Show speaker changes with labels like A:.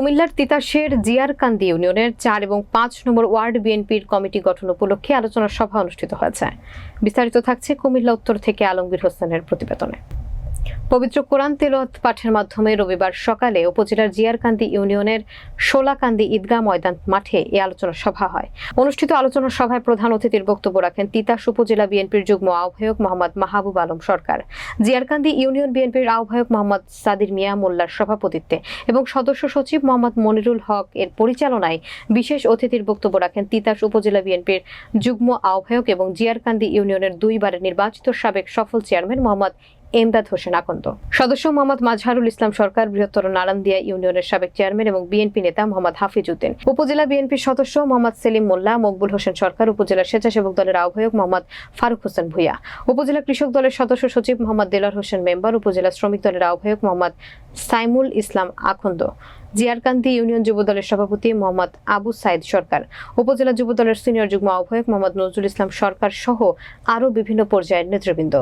A: কুমিল্লার তিতাসের জিয়ারকান্দি ইউনিয়নের চার এবং পাঁচ নম্বর ওয়ার্ড বিএনপির কমিটি গঠন উপলক্ষে আলোচনা সভা অনুষ্ঠিত হয়েছে। বিস্তারিত থাকছে কুমিল্লা উত্তর থেকে আলমগীর হোসেনের প্রতিবেদনে। পবিত্র কোরআন তেলত পাঠের মাধ্যমে রবিবার সকালে উপজেলার জিয়ারকান্দি ইউনিয়নের শোলাকান্দি ঈদগাহ ময়দান মাঠে এই আলোচনা সভা হয়। অনুষ্ঠিত আলোচনা সভায় প্রধান অতিথির বক্তব্য রাখেন তিতাস উপজেলা বিএনপির যুগ্ম আহ্বায়ক মোহাম্মদ মাহবুব আলম সরকার। জিয়ারকান্দি ইউনিয়ন বিএনপির আহ্বায়ক মোহাম্মদ সাদির মিয়া মোল্লার সভাপতিত্বে এবং সদস্য সচিব মোহাম্মদ মনিরুল হক এর পরিচালনায় বিশেষ অতিথির বক্তব্য রাখেন তিতাস উপজেলা বিএনপির যুগ্ম আহ্বায়ক এবং জিয়ারকান্দি ইউনিয়নের দুইবারের নির্বাচিত সাবেক সফল চেয়ারম্যান মোহাম্মদ এমদাদ হোসেন আকন্দ। সদস্য মোহাম্মদ মাজহারুল ইসলাম সরকার, বৃহত্তর নারান্দিয়া ইউনিয়নের সাবেক চেয়ারম্যান এবং বিএনপি নেতা মোহাম্মদ হাফিজ উদ্দিন উপজেলা বিএনপির সদস্য মোহাম্মদ সেলিম মোল্লা, মকবুল হোসেন সরকার, উপজেলা স্বেচ্ছাসেবক দলের আহ্বায়ক মোহাম্মদ ফারুক হোসেন ভুইয়া। উপজেলা কৃষক দলের সদস্য সচিব মোহাম্মদ দেলার হোসেন মেম্বার, উপজেলা শ্রমিক দলের আহ্বায়ক মোহাম্মদ সাইমুল ইসলাম আখন্দ জিয়ারকান্দি ইউনিয়ন যুব দলের সভাপতি মোহাম্মদ আবু সাইদ সরকার। উপজেলা যুব দলের সিনিয়র যুগ্ম আহ্বায়ক মোহাম্মদ নজরুল ইসলাম সরকার সহ আরও বিভিন্ন পর্যায়ের নেতৃবৃন্দ।